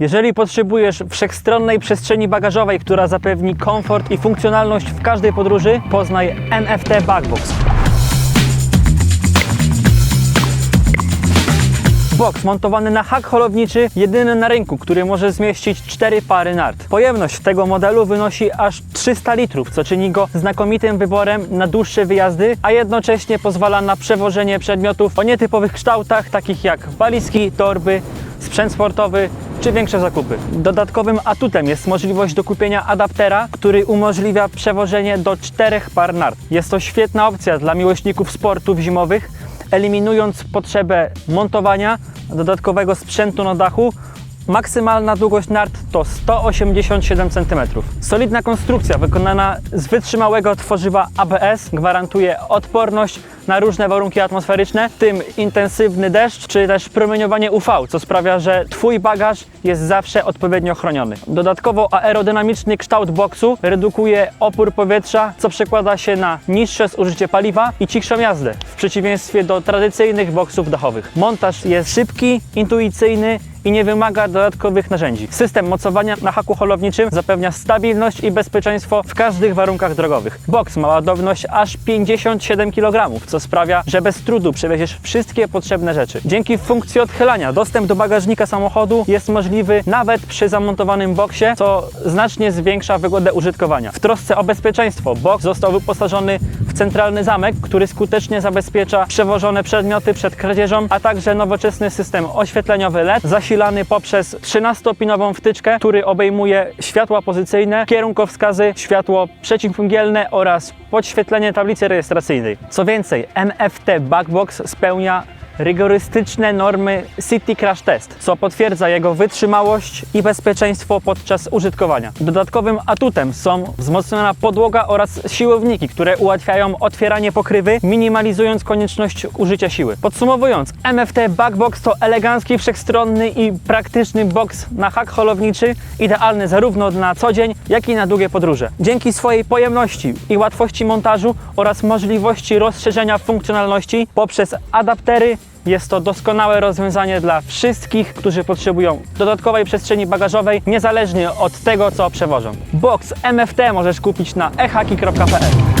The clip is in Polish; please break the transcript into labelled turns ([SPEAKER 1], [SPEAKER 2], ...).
[SPEAKER 1] Jeżeli potrzebujesz wszechstronnej przestrzeni bagażowej, która zapewni komfort i funkcjonalność w każdej podróży, poznaj NFT Backbox. Box montowany na hak holowniczy, jedyny na rynku, który może zmieścić cztery pary nart. Pojemność tego modelu wynosi aż 300 litrów, co czyni go znakomitym wyborem na dłuższe wyjazdy, a jednocześnie pozwala na przewożenie przedmiotów o nietypowych kształtach, takich jak walizki, torby, sprzęt sportowy czy większe zakupy. Dodatkowym atutem jest możliwość dokupienia adaptera, który umożliwia przewożenie do czterech par nart. Jest to świetna opcja dla miłośników sportów zimowych, eliminując potrzebę montowania dodatkowego sprzętu na dachu. Maksymalna długość nart to 187 cm. Solidna konstrukcja wykonana z wytrzymałego tworzywa ABS gwarantuje odporność na różne warunki atmosferyczne, tym intensywny deszcz czy też promieniowanie UV, co sprawia, że Twój bagaż jest zawsze odpowiednio chroniony. Dodatkowo aerodynamiczny kształt boksu redukuje opór powietrza, co przekłada się na niższe zużycie paliwa i cichszą jazdę, w przeciwieństwie do tradycyjnych boksów dachowych. Montaż jest szybki, intuicyjny i nie wymaga dodatkowych narzędzi. System mocowania na haku holowniczym zapewnia stabilność i bezpieczeństwo w każdych warunkach drogowych. Boks ma ładowność aż 57 kg, co sprawia, że bez trudu przewieziesz wszystkie potrzebne rzeczy. Dzięki funkcji odchylania dostęp do bagażnika samochodu jest możliwy nawet przy zamontowanym boksie, co znacznie zwiększa wygodę użytkowania. W trosce o bezpieczeństwo boks został wyposażony w centralny zamek, który skutecznie zabezpiecza przewożone przedmioty przed kradzieżą, a także nowoczesny system oświetleniowy LED zasilany poprzez 13-pinową wtyczkę, który obejmuje światła pozycyjne, kierunkowskazy, światło przeciwmgielne oraz podświetlenie tablicy rejestracyjnej. Co więcej, NFT Backbox spełnia rygorystyczne normy City Crash Test, co potwierdza jego wytrzymałość i bezpieczeństwo podczas użytkowania. Dodatkowym atutem są wzmocniona podłoga oraz siłowniki, które ułatwiają otwieranie pokrywy, minimalizując konieczność użycia siły. Podsumowując, MFT Backbox to elegancki, wszechstronny i praktyczny box na hak holowniczy, idealny zarówno na co dzień, jak i na długie podróże. Dzięki swojej pojemności i łatwości montażu oraz możliwości rozszerzenia funkcjonalności poprzez adaptery jest to doskonałe rozwiązanie dla wszystkich, którzy potrzebują dodatkowej przestrzeni bagażowej, niezależnie od tego, co przewożą. Box MFT możesz kupić na ehaki.pl.